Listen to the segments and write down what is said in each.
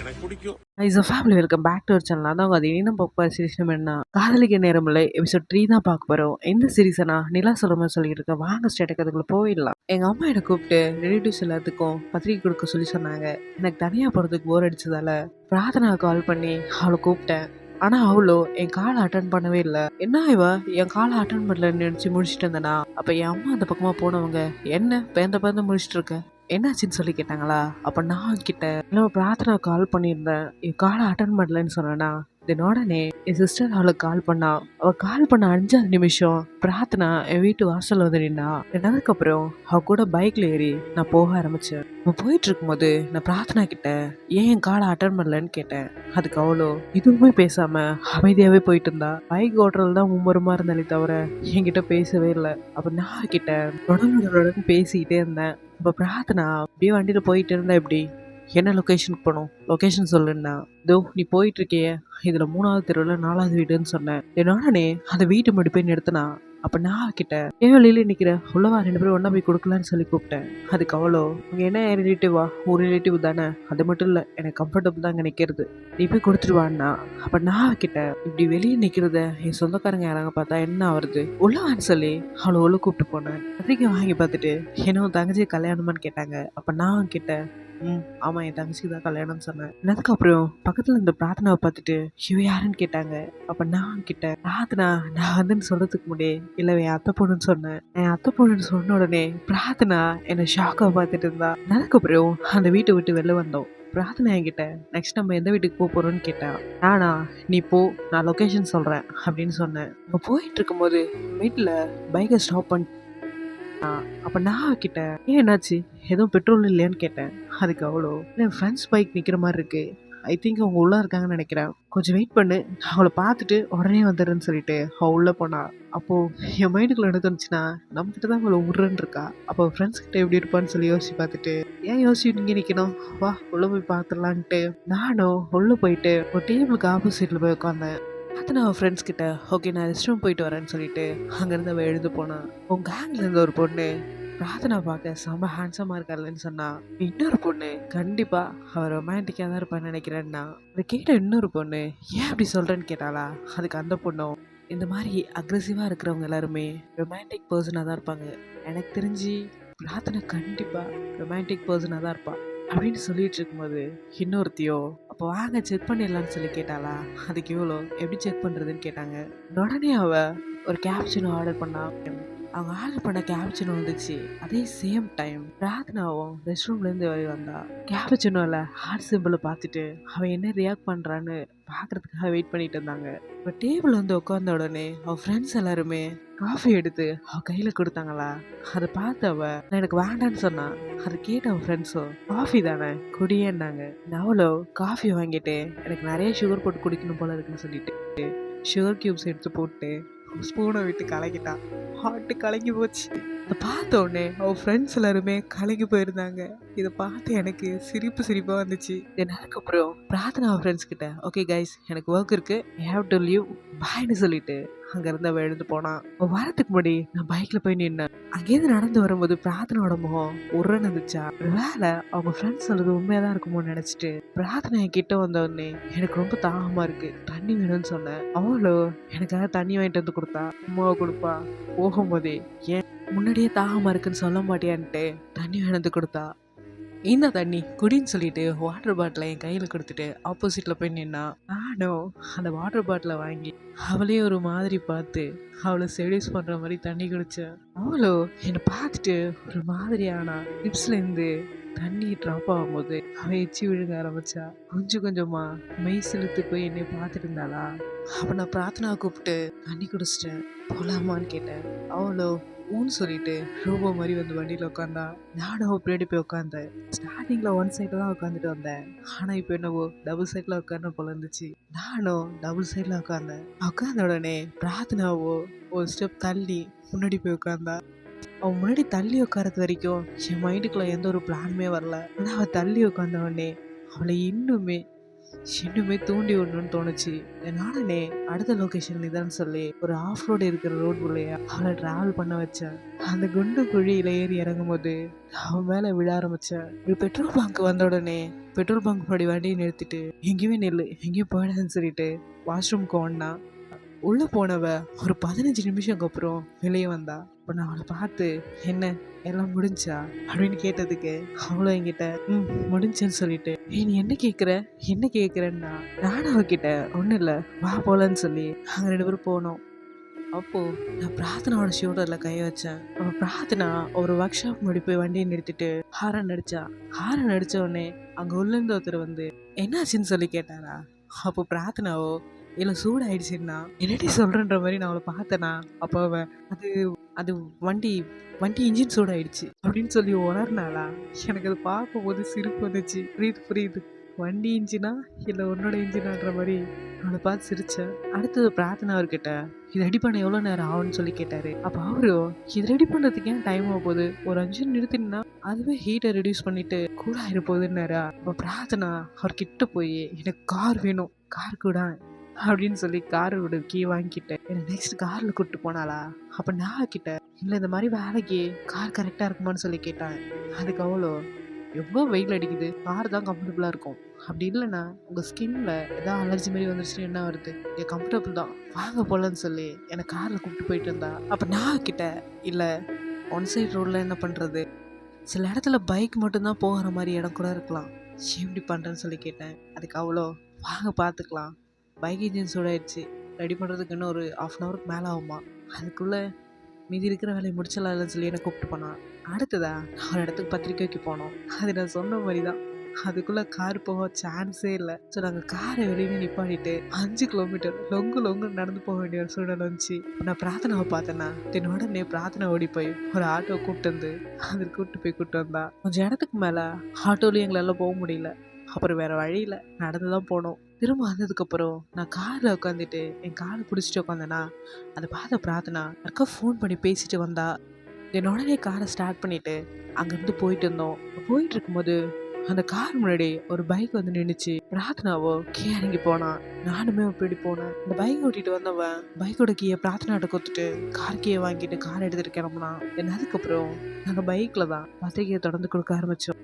எனக்கு பிடிக்கும். Is a family welcome back to ஒரு சேனல் அதான் அது இன்னும் பார்க்க சீரிஸ் நம்ம என்ன காதலிக்க நேரம் இல்லை எபிசோட் த்ரீ தான் பார்க்க போகிறோம் எந்த சீரீஸனா நிலா சொல்லுமா சொல்லிட்டு இருக்கேன். வாங்க ஸ்டேட்டுக்கு அதுக்குள்ள போயிடலாம். எங்கள் அம்மா என்னை கூப்பிட்டு ரிலேட்டிவ்ஸ் எல்லாத்துக்கும் பத்திரிக்கை கொடுக்க சொல்லி சொன்னாங்க. எனக்கு தனியாக போகிறதுக்கு போர் அடிச்சதால பிரார்த்தனா கால் பண்ணி அவளை கூப்பிட்டேன். ஆனால் அவளோ என் காலை அட்டன் பண்ணவே இல்லை. என்ன இவ? என் காலை அட்டன் பண்ணலன்னு நினச்சி முடிச்சுட்டு இருந்தேனா? அப்போ என் அம்மா அந்த பக்கமாக போனவங்க என்ன? பேந்த பேந்த முடிச்சிட்டு இருக்க? என்னாச்சுன்னு சொல்லி கேட்டாங்களா? அப்போ நான் கிட்ட நான் பிரார்த்தனா கால் பண்ணியிருந்தேன். என் காலை அட்டன் பண்ணலன்னு சொன்னேன்னா தென் என் சிஸ்டர் அவளுக்கு கால் பண்ணா. அவ கால் பண்ண அஞ்சாவது நிமிஷம். பிரார்த்தனா என் வீட்டு வாசல் வந்து நின்னா. அதுக்கப்புறம் அவ கூட பைக்ல ஏறி நான் போக ஆரம்பிச்சேன். நம்ம போயிட்டு இருக்கும்போது நான் பிரார்த்தனா கிட்ட ஏன் என் காலை அட்டன் பண்ணலன்னு கேட்டேன். அதுக்கு அவளோ எதுவுமே பேசாம அமைதியாவே போயிட்டு இருந்தா பைக் ஓட்டுறது தான் மும்முரமா இருந்தாலே தவிர என்கிட்ட பேசவே இல்லை. அப்ப நான் கிட்ட உடனுடன் பேசிக்கிட்டே இருந்தேன். இப்போ பிரார்த்தனா அப்படியே வண்டியில் போயிட்டு இருந்தா எப்படி? என்ன லொக்கேஷனுக்கு போகணும்? லொக்கேஷன் சொல்லுன்னா இதோ நீ போயிட்டு இருக்கியே. இதில் மூணாவது தெருவில் நாலாவது வீடுன்னு சொன்னேன். என்னோடனே அந்த வீட்டு முடி போய் நிறுத்தினா? அப்போ நான் கிட்ட ஏன் வெளியில நிற்கிற உள்ளவா ரெண்டு பேரும் ஒன்றா போய் கொடுக்கலான்னு சொல்லி கூப்பிட்டேன். அதுக்கு அவ்வளோ அங்கே என்ன ரிலேட்டிவா ஒரு ரிலேட்டிவ் தானே? அது மட்டும் இல்லை எனக்கு கம்ஃபர்டபுள் தான் அங்கே நிற்கிறது நீ போய் கொடுத்துருவான்னா? அப்போ நான் கிட்ட இப்படி வெளியே நிற்கிறத என் சொந்தக்காரங்க யாராங்க பார்த்தா என்ன ஆகுறது உள்ளவான்னு சொல்லி அவ்வளோ உள்ள கூப்பிட்டு போனேன். அதிகம் வாங்கி பார்த்துட்டு என்ன தங்கச்சி கல்யாணமான்னு கேட்டாங்க. அப்போ நான் கிட்ட ஆமாம் என் தங்கச்சிக்கு தான் கல்யாணம்னு சொன்னேன். அதுக்கப்புறம் பக்கத்தில் இருந்த பிரார்த்தனாவை பார்த்துட்டு இவ யாருன்னு கேட்டாங்க. அப்போ நான் கிட்ட பிரார்த்தனா நான் வந்துன்னு சொல்கிறதுக்கு முன்னே இல்லை என் அத்தை பொண்ணுன்னு சொன்னேன். என் அத்தை பொண்ணுன்னு சொன்ன உடனே பிரார்த்தனா என்னை ஷாக்காக பார்த்துட்டு இருந்தா. அதுக்கப்புறம் அந்த வீட்டை விட்டு வெளில வந்தோம். பிரார்த்தனை என்கிட்ட நெக்ஸ்ட் நம்ம எந்த வீட்டுக்கு போக போகிறோன்னு கேட்டேன் நானா நீ போ நான் லொக்கேஷன் சொல்கிறேன் அப்படின்னு சொன்னேன். நம்ம போயிட்டு இருக்கும்போது வீட்டில் பைக்கை ஸ்டாப் பண்ணிட்டு அப்போ நான் கிட்ட ஏன் என்னாச்சு? எதுவும் பெட்ரோல் இல்லையான்னு கேட்டேன். அதுக்கு அவ்வளோ. என் ஃப்ரெண்ட்ஸ் பைக் நிற்கிற மாதிரி இருக்கு. ஐ திங்க் அவங்க உள்ளே இருக்காங்கன்னு நினைக்கிறேன். கொஞ்சம் வெயிட் பண்ணு. அவளை பார்த்துட்டு உடனே வந்துடுறேன்னு சொல்லிட்டு அவள் உள்ளே போனா. அப்போது என் மைண்டுக்குள்ள என்ன தோணுச்சுன்னா நம்மகிட்ட தான் அவளை விட்றன்னு இருக்கா. அப்போ ஃப்ரெண்ட்ஸ் கிட்ட எப்படி இருப்பான்னு சொல்லி யோசிச்சு பார்த்துட்டு ஏன் யோசிச்சு இங்கே நிற்கணும் வா உள்ளே போய் பார்த்துடலான்ட்டு. நானும் உள்ளே போயிட்டு ஒரு டேபிளுக்கு ஆப்போசிட்டில் போய் உட்காந்தேன் அத்தனை நான் ஃப்ரெண்ட்ஸ் கிட்ட ஓகே நான் ரெஸ்ட் ரூம் போயிட்டு வரேன்னு சொல்லிட்டு அங்கேருந்து அவள் எழுந்து போனான் உன் கேங்ல இருந்த ஒரு பொண்ணு பிரார்த்தனா பார்க்க செம்ம ஹேண்ட்ஸமாக இருக்காருன்னு சொன்னா இன்னொரு பொண்ணு கண்டிப்பாக அவள் ரொமான்டிக்காக தான் இருப்பான்னு நினைக்கிறேன்னா அதை கேட்ட இன்னொரு பொண்ணு ஏன் அப்படி சொல்கிறேன்னு கேட்டாளா? அதுக்கு அந்த பொண்ணும் இந்த மாதிரி அக்ரெசிவாக இருக்கிறவங்க எல்லாருமே ரொமான்டிக் பர்சனாக தான் இருப்பாங்க. எனக்கு தெரிஞ்சு பிரார்த்தனை கண்டிப்பாக ரொமான்டிக் பர்சனாக தான் இருப்பாள் அப்படின்னு சொல்லிட்டு இருக்கும்போது இன்னொருத்தியோ அப்போ வாங்க செக் பண்ணிடலாம்னு சொல்லி கேட்டாளா? அதுக்கு இவ்வளோ எப்படி செக் பண்ணுறதுன்னு கேட்டாங்க. உடனே அவ ஒரு கேப்ஷன் ஆர்டர் பண்ணா. அவங்க ஆர்டர் பண்ண கேப்சினோ வந்துச்சு. அதே சேம் டைம் பிரார்த்தனாவும் ரெஸ்ட் ரூம்லேருந்து வெளியே வந்தா. கேப்சினோவில் ஹார்ட் சிம்பிளை பார்த்துட்டு அவன் என்ன ரியாக்ட் பண்ணுறான்னு பார்க்குறதுக்காக வெயிட் பண்ணிட்டு இருந்தாங்க. இப்போ டேபிள் வந்து உட்காந்த உடனே அவள் ஃப்ரெண்ட்ஸ் எல்லாருமே காஃபி எடுத்து அவ கையில் கொடுத்தாங்களா? அதை பார்த்து அவ நான் எனக்கு வேண்டான்னு சொன்னா. அதை கேட்ட அவன் ஃப்ரெண்ட்ஸோ காஃபி தானே? குடியேன்னாங்க. நாவலோ காஃபி வாங்கிட்டு எனக்கு நிறைய சுகர் போட்டு குடிக்கணும் போல இருக்குன்னு சொல்லிட்டு சுகர் கியூப்ஸ் எடுத்து போட்டு ஸ்பூனை விட்டு கலக்கிட்டான் ஹார்ட்டு கலங்கி போச்சு. அதை பார்த்த உடனே அவள் ஃப்ரெண்ட்ஸ் எல்லாருமே கலங்கி போயிருந்தாங்க. இதை பார்த்து எனக்கு சிரிப்பு சிரிப்பாக வந்துச்சு. அதுக்கப்புறம் பிரார்த்தனா அவள் ஃப்ரெண்ட்ஸ் கிட்ட ஓகே கைஸ் எனக்கு ஒர்க் இருக்கு. ஐ ஹாவ் டு லீவ் பாய்னு சொல்லிட்டு அங்கேருந்து அவள் எழுந்து போனான். வாரத்துக்கு வரத்துக்கு முன்னாடி நான் பைக்கில் போய் நின்னேன். அங்கேருந்து நடந்து வரும்போது பிரார்த்தனோட முகம் உருன்னு இருந்துச்சா வேலை அவங்க ஃப்ரெண்ட்ஸ் சொல்றது உண்மையாக தான் இருக்குமோன்னு நினச்சிட்டு பிரார்த்தனை என் கிட்ட வந்தவொடனே எனக்கு ரொம்ப தாகமாக இருக்குது தண்ணி வேணும்னு சொன்னேன். அவளோ எனக்காக தண்ணி வாங்கிட்டு வந்து கொடுத்தா அம்மாவை கொடுப்பா. போகும்போதே ஏன் முன்னாடியே தாகமாக இருக்குன்னு சொல்ல மாட்டியான்ட்டு தண்ணி வேணுந்து கொடுத்தா? இந்த தண்ணி குடின்னு சொல்லிட்டு வாட்டர் பாட்டிலை என் கையில் கொடுத்துட்டு ஆப்போசிட்டில் போய் நின்னா நானும் அந்த வாட்டர் பாட்டிலை வாங்கி அவளே ஒரு மாதிரி பார்த்து அவளை செடியூஸ் பண்ணுற மாதிரி தண்ணி குடித்தேன் அவளோ என்னை பார்த்துட்டு ஒரு மாதிரி ஆனா லிப்ஸ்லேருந்து தண்ணி ட்ராப் ஆகும்போது அவன் எச்சி விழுங்க ஆரம்பிச்சா கொஞ்சம் கொஞ்சமா மெய் செலுத்து போய் என்னை பார்த்துட்டு இருந்தாளா? அப்ப நான் பிரார்த்தனா கூப்பிட்டு தண்ணி குடிச்சிட்டேன். போலாமான்னு கேட்டேன். அவளோ ஊன்னு சொல்லிட்டு ரோபோ மாதிரி வந்து வண்டியில் உட்காந்தா நானும் பின்னாடி போய் உட்காந்தேன் ஸ்டார்டிங்கில் ஒன் சைடில் தான் உட்காந்துட்டு வந்தேன். ஆனால் இப்போ என்னவோ டபுள் சைடில் உட்காந்து போல இருந்துச்சு நானும் டபுள் சைடில் உட்காந்தேன் உட்காந்த உடனே பிரார்த்தனாவோ ஒரு ஸ்டெப் தள்ளி முன்னாடி போய் உட்காந்தா அவன் முன்னாடி தள்ளி உட்காரது வரைக்கும் என் மைண்டுக்குள்ள எந்த ஒரு பிளானுமே வரல. ஆனால் அவள் தள்ளி உட்காந்த உடனே அவளை இன்னுமே இன்னுமே தூண்டி விடணும்னு தோணுச்சு. நானே அடுத்த லொக்கேஷன் இதான்னு சொல்லி ஒரு ஆஃப் ரோடு இருக்கிற ரோடு உள்ளையா அவளை டிராவல் பண்ண வச்சேன். அந்த குண்டு குழியில ஏறி இறங்கும் போது அவன் மேல விழ ஆரம்பிச்சேன். ஒரு பெட்ரோல் பங்க் வந்த உடனே பெட்ரோல் பங்க் முன்னாடி வண்டியை நிறுத்திட்டு எங்கேயுமே நெல் எங்கேயும் போயிடாதுன்னு சொல்லிட்டு வாஷ்ரூம்க்கு ஓடினா உள்ளே போனவ ஒரு பதினஞ்சு நிமிஷம் அப்புறம் வெளியே வந்தா. இப்போ நான் அவளை பார்த்து என்ன எல்லாம் முடிஞ்சா? அப்படின்னு கேட்டதுக்கு அவளும் என்கிட்ட ம் முடிஞ்சேன்னு சொல்லிட்டு நீ என்ன கேட்குற என்ன கேட்குறேன்னா நானும் அவகிட்ட ஒன்றும் இல்லை வா போலன்னு சொல்லி நாங்கள் ரெண்டு பேரும் போனோம். அப்போது நான் பிரார்த்தனாவோட ஷோல்டரில் கை வச்சேன். அவ பிரார்த்தனா ஒரு ஒர்க் ஷாப் முடிப்பு போய் வண்டியை நிறுத்திட்டு ஹாரன் அடிச்சா. ஹாரன் அடித்த உடனே அங்கே உள்ளேருந்து ஒருத்தர் வந்து என்னாச்சுன்னு சொல்லி கேட்டாரா? அப்போ பிரார்த்தனாவோ இல்லை சூடாயிடுச்சுன்னா என்னடி சொல்கிறன்ற மாதிரி நான் அவளை பார்த்தேனா? அப்போ அது அது வண்டி வண்டி இன்ஜின் சூடாயிடுச்சு. அப்படின்னு சொல்லி உணர்னாளா? எனக்கு அது பார்க்கும்போது சிரிப்பு வந்துச்சு. புரியுது புரியுது. வண்டி இன்ஜினா இல்லை உன்னோட இன்ஜினான்ற மாதிரி அவளை பார்த்து சிரித்தேன் அடுத்தது பிரார்த்தனை அவர்கிட்ட இது ரெடி பண்ண எவ்வளோ நேரம் ஆகும்னு சொல்லி கேட்டார். அப்போ அவரு இது ரெடி பண்ணுறதுக்கு ஏன் டைம் ஆக போகுது? ஒரு அஞ்சு நிறுத்தினா அதுவே ஹீட்டை ரெடியூஸ் பண்ணிட்டு கூலாயிர போகுதுன்னாரா? அப்போ பிரார்த்தனா அவர்கிட்ட போய் எனக்கு கார் வேணும். கார் கூட அப்படின்னு சொல்லி காரோட கீ வாங்கிக்கிட்டேன். என்னை நெக்ஸ்ட் காரில் கூப்பிட்டு போனாளா? அப்போ நான் கிட்ட இல்லை இந்த மாதிரி வேலைக்கு கார் கரெக்டாக இருக்குமான்னு சொல்லி கேட்டேன். அதுக்கு அவ்வளோ எவ்வளோ வெயில் அடிக்குது? கார் தான் கம்ஃபர்டபுளாக இருக்கும். அப்படி இல்லைன்னா உங்கள் ஸ்கின்ல ஏதாவது அலர்ஜி மாதிரி வந்துருச்சுன்னா என்ன வருது? இங்கே கம்ஃபர்டபுள் தான். வாங்க போலன்னு சொல்லி என்னை காரில் கூப்பிட்டு போயிட்டு இருந்தா. அப்போ நான் கிட்ட இல்லை ஒன் சைடு ரோடில் என்ன பண்ணுறது சில இடத்துல பைக் மட்டும்தான் போகிற மாதிரி இடம் கூட இருக்கலாம். எப்படி இப்படி பண்ணுறேன்னு சொல்லி கேட்டேன். அதுக்கு அவ்வளோ வாங்க பார்த்துக்கலாம். பைக் இன்ஜின் சூடாயிடுச்சு. ரெடி பண்ணுறதுக்கு இன்னும் ஒரு ஆஃப் அன் ஹவருக்கு மேலே ஆகுமா? அதுக்குள்ளே மீதி இருக்கிற வேலையை முடிச்சலாம் இல்லைன்னு சொல்லி என்னை கூப்பிட்டு போனான் அடுத்ததா? நான் ஒரு இடத்துக்கு பத்திரிக்கை வைக்க போனோம். அது நான் சொன்ன மாதிரி தான் அதுக்குள்ளே கார் போக சான்ஸே இல்லை. ஸோ நாங்கள் காரை வெளியே நிப்பாடிட்டு அஞ்சு கிலோமீட்டர் லொங்கு லொங்கு நடந்து போக வேண்டிய ஒரு சூழ்நிலை வந்துச்சு. நான் பிரார்த்தனாவை பார்த்தேன்னா என்னோட உடனே பிரார்த்தனை ஓடி போய் ஒரு ஆட்டோ கூப்பிட்டு வந்து அதில் கூப்பிட்டு போய் கூப்பிட்டு வந்தா கொஞ்சம் இடத்துக்கு மேலே ஆட்டோலையும் எங்களால் போக முடியல. அப்புறம் வேறு வழியில் நடந்து தான் போனோம். திரும்ப வந்ததுக்கப்புறம் நான் காரில் உட்காந்துட்டு என் காலை பிடிச்சிட்டு உட்காந்தேனா அதை பார்த்த பிரார்த்தனா யாருக்கா ஃபோன் பண்ணி பேசிட்டு வந்தா என் உடனே காரை ஸ்டார்ட் பண்ணிட்டு அங்கேருந்து போயிட்டு இருந்தோம். போயிட்டு இருக்கும்போது அந்த கார் முன்னாடி ஒரு பைக் வந்து நின்றுச்சு பிரார்த்தனாவோ கீ இறங்கி போனான் நானுமே அப்படி போனேன். இந்த பைக் ஓட்டிட்டு வந்தவன் பைக்கோட கீயை பிரார்த்தனாட்ட கொடுத்துட்டு கார் கீயை வாங்கிட்டு கார் எடுத்துட்டு கிளம்புனான். என்ன அதுக்கப்புறம் நாங்கள் பைக்கில் தான் பத்திரிகையை தொடர்ந்து கொடுக்க ஆரம்பித்தோம்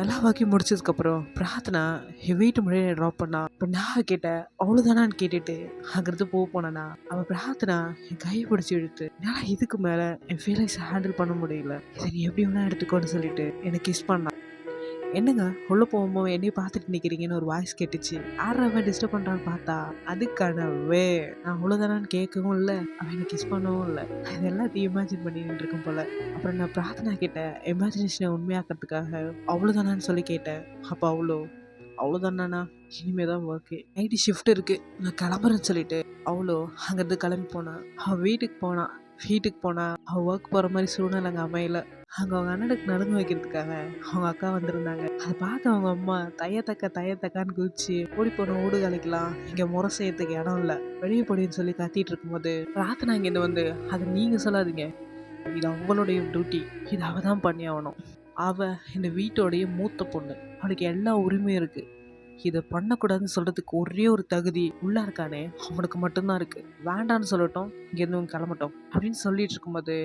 எல்லா வாக்கியும் முடிச்சதுக்கப்புறம் பிரார்த்தனா என் வீட்டு முன்னாடி ட்ராப் பண்ணா. இப்போ நான் கேட்டேன். அவ்வளோதானான்னு கேட்டுட்டு அங்கிருந்து போக போனேனா? அவள் பிரார்த்தனா என் கையை பிடிச்சி எடுத்து என்னால் இதுக்கு மேலே என் ஃபீலிங்ஸை ஹேண்டில் பண்ண முடியல? இதை நீ எப்படி வேணா எடுத்துக்கோன்னு சொல்லிட்டு என்னை கிஸ் பண்ணான் என்னங்க உள்ளே போகும்போது என்னையும் பார்த்துட்டு நிற்கிறீங்கன்னு ஒரு வாய்ஸ் கேட்டுச்சு. ஆடுறவன் டிஸ்டர்ப் பண்ணுறான்னு பார்த்தா அதுக்கானவே நான் அவ்வளோதானான்னு கேட்கவும் இல்லை அவன் எனக்கு கிஸ் பண்ணவும் இல்லை. இது எல்லாத்தையும் இமேஜின் பண்ணிட்டு இருக்கும் போல. அப்புறம் நான் பிரார்த்தனா கேட்டேன் இமேஜினேஷனை உண்மையாக்கிறதுக்காக. அவ்வளோதானான்னு சொல்லி கேட்டேன். அப்போ அவ்வளோ அவ்வளோதானா இனிமே தான் ஒர்க்கு நைட்டு ஷிஃப்ட் இருக்குது நான் கிளம்புறேன்னு சொல்லிட்டு அவ்வளோ அங்கேருந்து கிளம்பி போனான். அவள் வீட்டுக்கு போனான் வீட்டுக்கு போனால் அவள் ஒர்க் போகிற மாதிரி சூழ்நிலை அங்கே அமையலை. அங்கே அவங்க அண்ணனுக்கு நடந்து வைக்கிறதுக்காக அவங்க அக்கா வந்திருந்தாங்க. அதை பார்த்து அவங்க அம்மா தையத்தக்க தையத்தக்கான்னு குதிச்சு ஓடி போன ஓடு கலைக்கலாம். இங்கே முறை செய்யறதுக்கு இடம் இல்லை. வெளியே போடின்னு சொல்லி கத்திட்டு இருக்கும்போது பிரார்த்தனா இங்கேருந்து வந்து அதை நீங்கள் சொல்லாதீங்க. இது அவங்களுடைய டியூட்டி இது அவ தான் பண்ணி ஆகணும் அவ இந்த வீட்டோடைய மூத்த பொண்ணு. அவளுக்கு எல்லா உரிமையும் இருக்கு. இதை பண்ணக்கூடாதுன்னு சொல்றதுக்கு ஒரே ஒரு தகுதி உள்ள இருக்கானே அவனுக்கு மட்டும்தான் இருக்கு. வேண்டான்னு சொல்லட்டும் இங்கேருந்து கிளம்பட்டோம் கிளம்பட்டும் அப்படின்னு சொல்லிட்டு இருக்கும்போது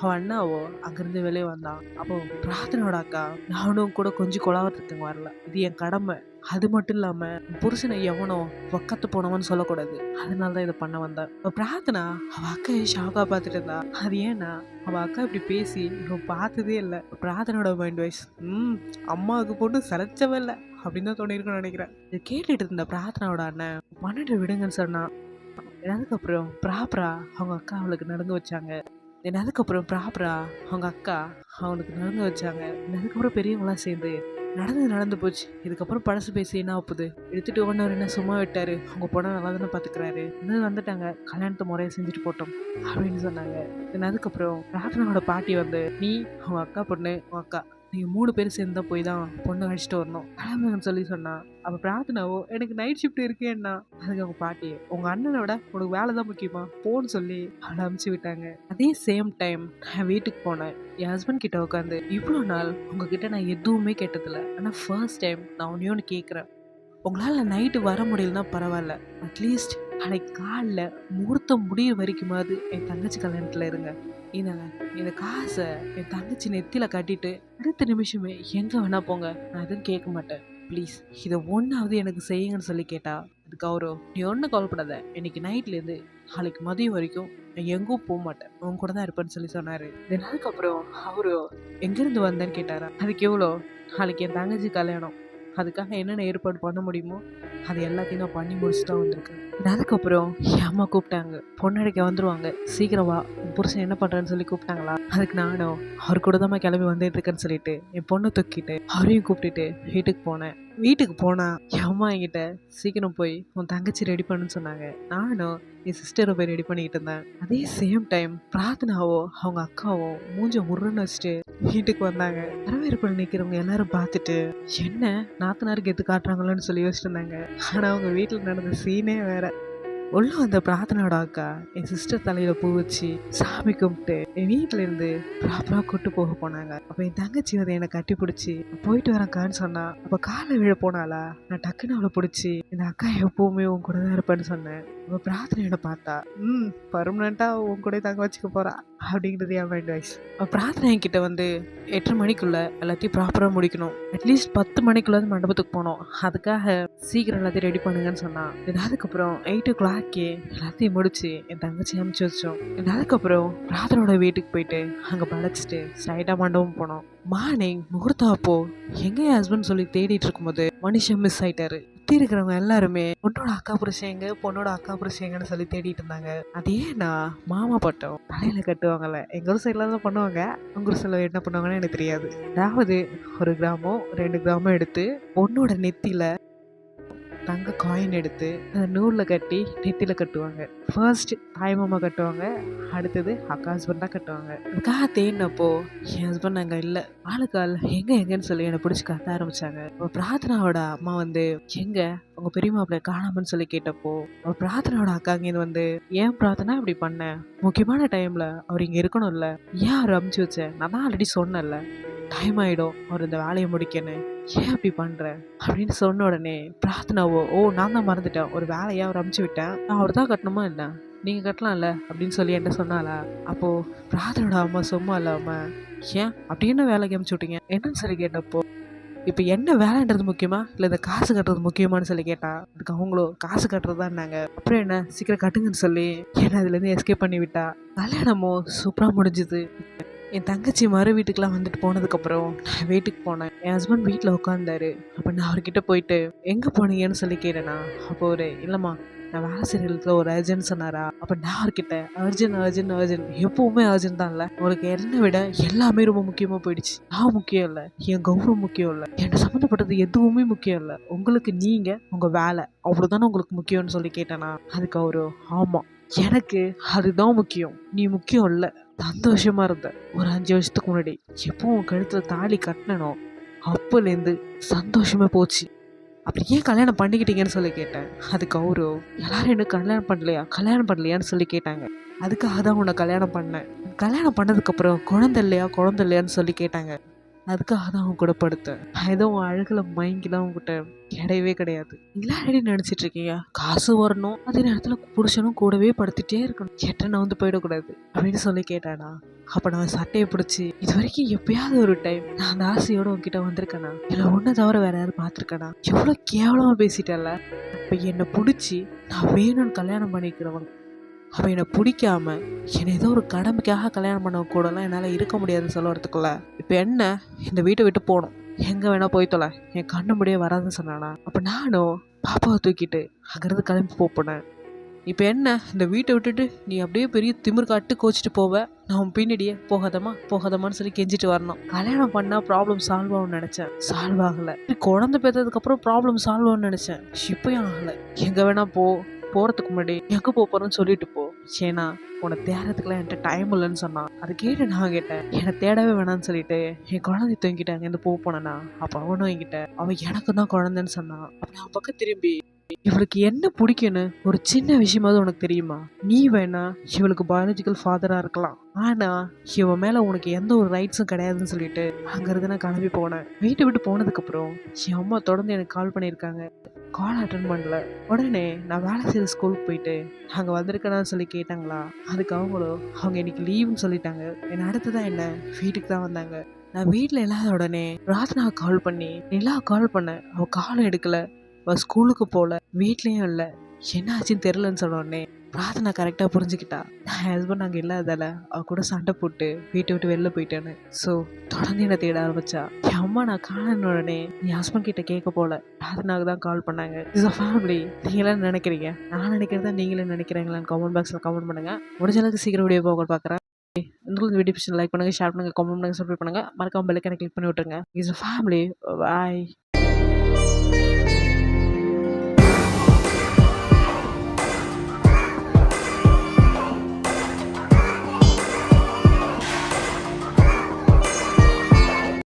அவன் அண்ணாவோ அங்கிருந்து வெளியே வந்தான். அப்போ பிரார்த்தனோட அக்கா நானும் கூட கொஞ்சம் குழாவத்துக்கு வரல. இது என் கடமை. அது மட்டும் இல்லாம புருஷனை எவனோ பக்கத்து போனவன்னு சொல்லக்கூடாது. அதனால தான் இதை பண்ண வந்தேன். பிரார்த்தனா அவ அக்கா ஷாக்கா பார்த்துட்டு இருந்தா. அது ஏன்னா அவ அக்கா இப்படி பேசி இவன் பார்த்ததே இல்லை. பிரார்த்தனோட மைண்ட் வாய்ஸ் ம் அம்மாவுக்கு போட்டு சலைச்சவே இல்லை. அப்படின்னு தான் தோணிருக்குன்னு நினைக்கிறேன். இது கேட்டுட்டு இருந்த பிரார்த்தனாவோட அண்ணன் பண்ணிட்டு விடுங்கன்னு சொன்னா அதுக்கப்புறம் ப்ராப்பரா அவங்க அக்கா அவளுக்கு நடந்து வச்சாங்க. தென் அதுக்கப்புறம் ப்ராப்பரா அவங்க அக்கா அவனுக்கு நடந்து வச்சாங்க. அதுக்கப்புறம் பெரியவங்களாம் சேர்ந்து நடந்து நடந்து போச்சு. இதுக்கப்புறம் பழசு பேசி என்ன ஆகுது? எடுத்துட்டு ஒன்று என்ன சும்மா விட்டாரு. அவங்க பொண்ணை நல்லா தானே பார்த்துக்கிறாரு இன்னும் வந்துட்டாங்க? கல்யாணத்தை முறையை செஞ்சுட்டு போட்டோம் அப்படின்னு சொன்னாங்க. தென் அதுக்கப்புறம் பிரார்த்தனாவோட பாட்டி வந்து நீ அவங்க அக்கா பொண்ணு உன் அக்கா நீங்கள் மூணு பேர் சேர்ந்து தான் போய் தான் பொண்ணு அழைச்சிட்டு வரணும். கிளம்புங்கன்னு சொல்லி சொன்னான் அப்போ பிரார்த்தனாவோ? எனக்கு நைட் ஷிஃப்ட் இருக்கேன்னா அதுக்கு அவங்க பாட்டி உங்கள் அண்ணனை விட உனக்கு வேலை தான் முக்கியமா? போன்னு சொல்லி அவளை அனுப்பிச்சு விட்டாங்க. அதே சேம் டைம் நான் வீட்டுக்கு போனேன். என் ஹஸ்பண்ட் கிட்ட உட்காந்து இவ்வளோ நாள் உங்ககிட்ட நான் எதுவுமே கேட்டதில்ல. ஆனால் ஃபர்ஸ்ட் டைம் நான் ஒன்றே ஒன்று கேட்குறேன் உங்களால் நைட்டு வர முடியலன்னா பரவாயில்ல. அட்லீஸ்ட் நாளைக்கு காலைல முகூர்த்தம் முடியிற வரைக்குமாவது என் தங்கச்சி கல்யாணத்தில் இருங்க. இந்தாங்க இந்த காசை என் தங்கச்சி நெத்தியில் கட்டிட்டு அடுத்த நிமிஷமே எங்கே வேணால் போங்க. நான் எதுவும் கேட்க மாட்டேன். ப்ளீஸ் இதை ஒன்றாவது எனக்கு செய்யுங்கன்னு சொல்லி கேட்டா அதுக்கு அவரோ நீ ஒன்றும் கவலைப்படாத. இன்னைக்கு நைட்லேருந்து நாளைக்கு மதியம் வரைக்கும் நான் எங்கும் போக மாட்டேன். உன் கூட தான் இருப்பேன்னு சொல்லி சொன்னார். ரெண்டு நாளுக்கு அப்புறம் அவரு எங்கேருந்து வந்தேன்னு கேட்டாரா? அதுக்கு எவ்வளோ? நாளைக்கு என் தங்கச்சி கல்யாணம். அதுக்காக என்னென்ன ஏற்பாடு பண்ண முடியுமோ அது எல்லாத்தையும் நான் பண்ணி முடிச்சுட்டு தான் வந்திருக்கேன். அதுக்கப்புறம் என் அம்மா கூப்பிட்டாங்க. பொண்ணடைக்க வந்துருவாங்க. சீக்கிரம் வா. புருஷன் என்ன பண்ணுறேன்னு சொல்லி கூப்பிட்டாங்களா? அதுக்கு நானும் அவர் கூட தான் கிளம்பி வந்துட்டு இருக்கேன்னு சொல்லிட்டு என் பொண்ணை தூக்கிட்டு அவரையும் கூப்பிட்டுட்டு வீட்டுக்கு போனேன். வீட்டுக்கு போனால் என் அம்மா என்கிட்ட? சீக்கிரம் போய் உன் தங்கச்சி ரெடி பண்ணுன்னு சொன்னாங்க. நானும் என் சிஸ்டரை போய் ரெடி பண்ணிக்கிட்டு இருந்தேன். அதே சேம் டைம் பிரார்த்தனாவோ அவங்க அக்காவோ மூஞ்ச உருன்னு வச்சுட்டு வீட்டுக்கு வந்தாங்க. வரவேற்பு நிற்கிறவங்க எல்லாரும் பார்த்துட்டு என்ன நாத்தனாருக்கு எது காட்டுறாங்களோன்னு சொல்லி யோசிச்சுட்டு இருந்தாங்க. ஆனால் அவங்க வீட்டில் நடந்த சீனே வேற. உள்ள வந்த பிரார்த்தனையோட அக்கா என் சிஸ்டர் தலையில பூ வச்சு சாமி கும்பிட்டு என் வீட்டுல இருந்து ப்ராப்பரா கூட்டு போக போனாங்க. அப்ப என் தங்கச்சி வந்து என்னை கட்டி பிடிச்சி போயிட்டு வரேன்க்கான்னு சொன்னா அப்ப காலை விழ போனாளா? நான் டக்குன்னு அவளை பிடிச்சி இந்த அக்கா எப்பவுமே உன் கூட தான் இருப்பேன்னு சொன்னேன். அவ பிரார்த்தனையோட பார்த்தா ம் பர்மனெண்ட்டாக உன் கூட தங்க வச்சுக்க போகிறா அப்படிங்கிறது என் மைண்ட் வாய்ஸ் பிரார்த்தனை என்கிட்ட வந்து எட்டு மணிக்குள்ளே எல்லாத்தையும் ப்ராப்பராக முடிக்கணும். அட்லீஸ்ட் பத்து மணிக்குள்ளே மண்டபத்துக்கு போனோம் அதுக்காக சீக்கிரம் எல்லாத்தையும் ரெடி பண்ணுங்கன்னு சொன்னான் அதுக்கப்புறம் எயிட் ஓ கிளாக்கே எல்லாத்தையும் முடிச்சு என் தங்கச்சி அமுச்சு வச்சோம் அதுக்கப்புறம் பிரார்த்தனோட வீட்டுக்கு போயிட்டு அங்கே படைச்சிட்டு ஸ்ட்ரைட்டாக மண்டபம் போனோம் மார்னிங் முகூர்த்தம் அப்போ எங்கள் ஹஸ்பண்ட் சொல்லி தேடிட்டு இருக்கும்போது மனுஷன் மிஸ் ஆயிட்டாரு. சுற்றி இருக்கிறவங்க எல்லாருமே பொண்ணோட அக்கா புருஷங்க பொண்ணோட அக்கா புருஷங்கன்னு சொல்லி தேடிட்டு இருந்தாங்க. அதே நான் மாமா பட்டம் தலையில் கட்டுவாங்கல்ல. எங்கள் ஊர் சைட்ல தான் பண்ணுவாங்க. உங்கள் ஊர் சைடில் என்ன பண்ணுவாங்கன்னு எனக்கு தெரியாது. அதாவது ஒரு கிராமம் ரெண்டு கிராமம் எடுத்து பொண்ணோட நெத்தியில் தங்க காயின் எடுத்து நூலில் கட்டி நெத்தியில் கட்டுவாங்க. ஃபர்ஸ்ட் தாய்மாமா கட்டுவாங்க அடுத்தது அக்கா ஹஸ்பண்ட் தான் கட்டுவாங்க. அக்கா தேடினப்போ என் ஹஸ்பண்ட் அங்கே இல்லை. ஆளுக்கு ஆள். எங்கே எங்கேன்னு சொல்லி என்னை பிடிச்சி கத்த ஆரம்பித்தாங்க இப்போ பிரார்த்தனாவோட அம்மா வந்து எங்கே? உங்க பெரிய மாப்பிள்ளை காணாமன்னு சொல்லி கேட்டப்போ அவ பிரார்த்தனையோட அக்காங்க இது வந்து ஏன் பிரார்த்தனா இப்படி பண்ண? முக்கியமான டைம்ல அவர் இங்க இருக்கணும்ல. ஏன் அவர் அமுச்சு வச்சேன் நான் தான் ஆல்ரெடி சொன்னேன்ல. டைம் ஆயிடும். அவர் இந்த வேலையை முடிக்கணும் ஏன் அப்படி பண்ணுற அப்படின்னு சொன்ன உடனே பிரார்த்தனாவோ ஓ நான் தான் மறந்துட்டேன். ஒரு வேலையை அவர் அமுச்சு விட்டேன். நான் அவர் தான் கட்டணுமா என்ன? நீங்கள் கட்டலாம்ல? அப்படின்னு சொல்லி என்கிட்ட சொன்னாலா அப்போது பிரார்த்தனோட அம்மா சும்மா இல்லாமல் ஏன்? அப்படி என்ன வேலைக்கு அமுச்சு விட்டீங்க? என்னன்னு சொல்லி கேட்டப்போ இப்போ என்ன வேலைன்றது முக்கியமா? இல்லை இந்த காசு கட்டுறது முக்கியமானு சொல்லி கேட்டா அதுக்கு அவங்களோ காசு கட்டுறது தான்னாங்க அப்புறம் என்ன? சீக்கிரம் கட்டுங்கன்னு சொல்லி என்ன அதுலேருந்து எஸ்கேப் பண்ணி விட்டா. கல்யாணமோ சூப்பராக முடிஞ்சுது. என் தங்கச்சி மறு வீட்டுக்கெலாம் வந்துட்டு போனதுக்கப்புறம் நான் வீட்டுக்கு போனேன். என் ஹஸ்பண்ட் வீட்டில் உட்காந்தாரு அப்போ நான் அவர்கிட்ட போயிட்டு எங்கே போனீங்கன்னு சொல்லி கேட்டேனா? அப்போ ஒரு இல்லைம்மா நான் வேலை செய்கிற இடத்துல ஒரு அர்ஜென்ட் சொன்னாரா? அப்போ நான் அவர்கிட்ட அர்ஜென்ட் அர்ஜென்ட் அர்ஜென்ட் எப்பவுமே அர்ஜென்ட் தான் இல்லை. உங்களுக்கு என்னை விட எல்லாமே ரொம்ப முக்கியமாக போயிடுச்சு. நான் முக்கியம் இல்லை. என் கௌரவம் முக்கியம் இல்லை. என்னை சம்மந்தப்பட்டது எதுவுமே முக்கியம் இல்லை. உங்களுக்கு நீங்கள் உங்கள் வேலை அவ்வளோதானே உங்களுக்கு முக்கியம்னு சொல்லி கேட்டேனா? அதுக்கு அவரு ஆமாம் எனக்கு அதுதான் முக்கியம். நீ முக்கியம் இல்லை. சந்தோஷமாக இருந்தேன் ஒரு அஞ்சு வருஷத்துக்கு முன்னாடி. எப்போ கழுத்தில் தாலி கட்டினனோ அப்போலேருந்து சந்தோஷமே போச்சு. அப்படி ஏன் கல்யாணம் பண்ணிக்கிட்டீங்கன்னு சொல்லி கேட்டேன். அதுக்கு அவரு எல்லாரும் என்ன கல்யாணம் பண்ணலையா? கல்யாணம் பண்ணலையான்னு சொல்லி கேட்டாங்க. அதுக்காக தான் உன்னை கல்யாணம் பண்ணேன். கல்யாணம் பண்ணதுக்கப்புறம் குழந்தை இல்லையா? குழந்தை இல்லையான்னு சொல்லி கேட்டாங்க. அதுக்காக தான் அவன் கூட படுத்தேன். ஏதோ உன் அழகில் மயங்கிலாம் உங்ககிட்ட கிடையவே கிடையாது. இல்லை ரெடி நினச்சிட்டு இருக்கீங்க காசு வரணும். அதே நேரத்தில் புருஷனும் கூடவே படுத்துட்டே இருக்கணும். எட்டனை வந்து போயிடக்கூடாது அப்படின்னு சொல்லி கேட்டானா. அப்போ நான் சட்டையை பிடிச்சி இது வரைக்கும் எப்பயாவது ஒரு டைம் நான் அந்த ஆசையோடு உங்ககிட்ட வந்திருக்கேனா? இல்லை ஒன்றை தவிர வேற யாரும் பார்த்துருக்கேனா? எவ்வளோ கேவலமாக பேசிட்டல இப்போ என்னை பிடிச்சி நான் வேணும்னு கல்யாணம் பண்ணிக்கிறவங்க அவன் என்னை பிடிக்காம என்னை ஏதோ ஒரு கடமைக்காக கல்யாணம் பண்ண கூடலாம் என்னால் இருக்க முடியாதுன்னு சொல்ல வரதுக்குள்ள இப்போ என்ன? இந்த வீட்டை விட்டு போகணும். எங்கே வேணால் போய் தொலை. என் கண்ணு முடியே வராதுன்னு சொன்னானா? அப்போ நானும் பாப்பாவை தூக்கிட்டு அங்கேருந்து கிளம்பி போப்போனேன். இப்போ என்ன? இந்த வீட்டை விட்டுட்டு நீ அப்படியே பெரிய திமிர் காட்டு கோச்சிட்டு போவ. நான் உன் பின்னாடியே போகாதமா போகாதமான்னு சொல்லி கெஞ்சிட்டு வரணும். கல்யாணம் பண்ணால் ப்ராப்ளம் சால்வ் ஆகும்னு நினச்சேன். சால்வ் ஆகலை. குழந்தை பெற்றதுக்கப்புறம் ப்ராப்ளம் சால்வ் ஆகும்னு நினச்சேன். இப்பயும் ஆகலை. எங்கே வேணா போ. போகிறதுக்கு முன்னாடி எங்கே போகிறோன்னு சொல்லிட்டு போ. ஏன்னா உன்னை தேடுறதுக்குலாம் என்கிட்ட டைம் இல்லைன்னு சொன்னான் அதை கேட்டு நான் கேட்டேன். என்னை தேடவே வேணாம்னு சொல்லிட்டு என் குழந்தை தூங்கிட்டு அங்கேருந்து போக போனேன்னா அப்போ அவனும் என்கிட்ட அவன் எனக்கு தான் குழந்தைன்னு சொன்னான். அப்போ நான் பக்கம் திரும்பி இவளுக்கு என்ன பிடிக்குன்னு ஒரு சின்ன விஷயமாவது உனக்கு தெரியுமா? நீ வேணா இவளுக்கு பயாலஜிக்கல் ஃபாதரா இருக்கலாம். ஆனா இவன் மேல உனக்கு எந்த ஒரு ரைட்ஸும் கிடையாதுன்னு சொல்லிட்டு அங்கிருந்து நான் கிளம்பி போனேன். வீட்டை விட்டு போனதுக்கு அப்புறம் என் அம்மா தொடர்ந்து எனக்கு கால் பண்ணியிருக்காங்க. கால் அட்டன் பண்ணல. உடனே நான் வேலை செய்கிற ஸ்கூலுக்கு போயிட்டு அங்கே வந்திருக்கேனான்னு சொல்லி கேட்டாங்களா? அதுக்கு அவங்களும் அவங்க இன்னைக்கு லீவுன்னு சொல்லிட்டாங்க. என்ன அடுத்ததான் என்ன? வீட்டுக்கு தான் வந்தாங்க. நான் வீட்டில் இல்லாத உடனே பிரார்த்தனா கால் பண்ணி நிலா கால் பண்ணேன் அவள் காலம் எடுக்கல. அவள் ஸ்கூலுக்கு போகல வீட்லேயும் இல்லை. என்ன ஆச்சுன்னு தெரிலன்னு சொன்ன உடனே கரெக்டாக புரிஞ்சுக்கிட்டா. நான் ஹஸ்பண்ட் அங்கே இல்லாதால அவ கூட சண்டை போட்டு வீட்டை விட்டு வெளில போயிட்டேன்னு. ஸோ தொடர்ந்து என்னை தேட ஆரம்பிச்சா. என் அம்மா நான் காணன உடனே என் ஹஸ்பண்ட் கிட்ட கேட்க போல. பிரார்த்தனாவுக்கு தான் கால் பண்ணாங்க. இஸ் அ ஃபேமிலி நீங்களே நினைக்கிறீங்க? நான் நினைக்கிறதா நீங்களே நினைக்கிறீங்களான்னு கமெண்ட் பாக்ஸில் கமெண்ட் பண்ணுங்கள் முடிஞ்ச அளவுக்கு சீக்கிரம் வீடியோ போக பார்க்குறேன். உங்களுக்கு வீடியோ லைக் பண்ணுங்க ஷேர் பண்ணுங்கள் கமெண்ட் பண்ணுங்க சப்ஸ்கிரைப் பண்ணுங்கள் மறக்காமல் பெல்லைக்கான கிளிக் பண்ணி விட்டுருங்க. Is a family bye